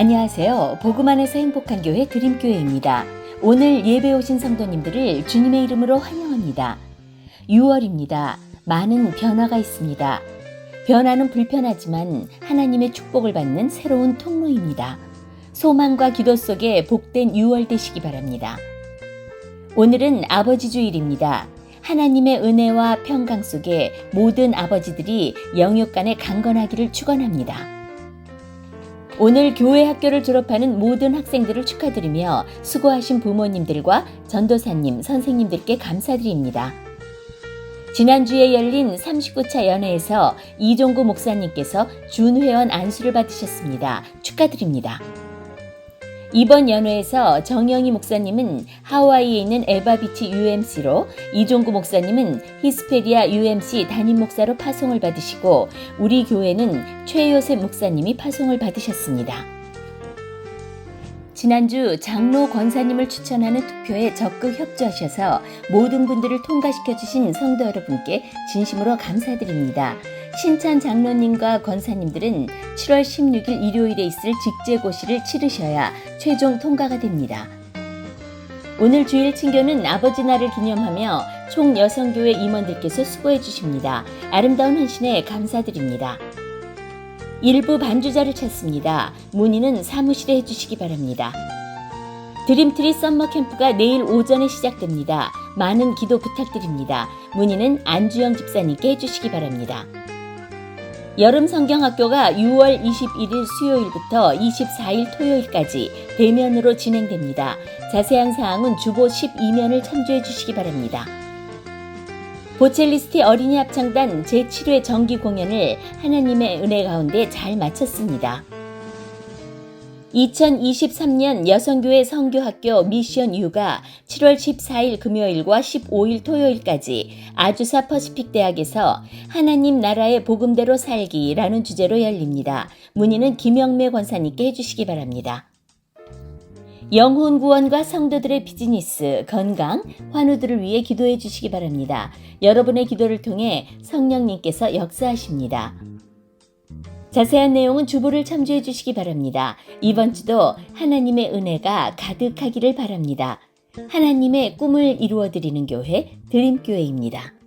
안녕하세요. 안에서 행복한 교회 드림교회입니다. 오늘 예배 오신 성도님들을 주님의 이름으로 환영합니다. 6월입니다. 많은 변화가 있습니다. 변화는 불편하지만 하나님의 축복을 받는 새로운 통로입니다. 소망과 기도 속에 복된 6월 되시기 바랍니다. 오늘은 아버지 주일입니다. 하나님의 은혜와 평강 속에 모든 아버지들이 영육 간에 강건하기를 축원합니다. 오늘 교회 학교를 졸업하는 모든 학생들을 축하드리며 수고하신 부모님들과 전도사님, 선생님들께 감사드립니다. 지난주에 열린 39차 연회에서 이종구 목사님께서 준회원 안수를 받으셨습니다. 축하드립니다. 이번 연회에서 정영희 목사님은 하와이에 있는 에바비치 UMC로 이종구 목사님은 히스페리아 UMC 담임 목사로 파송을 받으시고 우리 교회는 최요셉 목사님이 파송을 받으셨습니다. 지난주 장로 권사님을 추천하는 투표에 적극 협조하셔서 모든 분들을 통과시켜 주신 성도 여러분께 진심으로 감사드립니다. 신찬 장로님과 권사님들은 7월 16일 일요일에 있을 직제고시를 치르셔야 최종 통과가 됩니다. 오늘 주일 친교는 아버지 날을 기념하며 총 여성교회 임원들께서 수고해 주십니다. 아름다운 헌신에 감사드립니다. 일부 반주자를 찾습니다. 문의는 사무실에 해주시기 바랍니다. 드림트리 썸머 캠프가 내일 오전에 시작됩니다. 많은 기도 부탁드립니다. 문의는 안주영 집사님께 해주시기 바랍니다. 여름 성경학교가 6월 21일 수요일부터 24일 토요일까지 대면으로 진행됩니다. 자세한 사항은 주보 12면을 참조해 주시기 바랍니다. 보첼리스트 어린이 합창단 제7회 정기 공연을 하나님의 은혜 가운데 잘 마쳤습니다. 2023년 여성교회 성교학교 미션 U가 7월 14일 금요일과 15일 토요일까지 아주사 퍼시픽 대학에서 하나님 나라의 복음대로 살기라는 주제로 열립니다. 문의는 김영매 권사님께 해주시기 바랍니다. 영혼 구원과 성도들의 비즈니스, 건강, 환우들을 위해 기도해 주시기 바랍니다. 여러분의 기도를 통해 성령님께서 역사하십니다. 자세한 내용은 주보를 참조해 주시기 바랍니다. 이번 주도 하나님의 은혜가 가득하기를 바랍니다. 하나님의 꿈을 이루어 드리는 교회 드림교회입니다.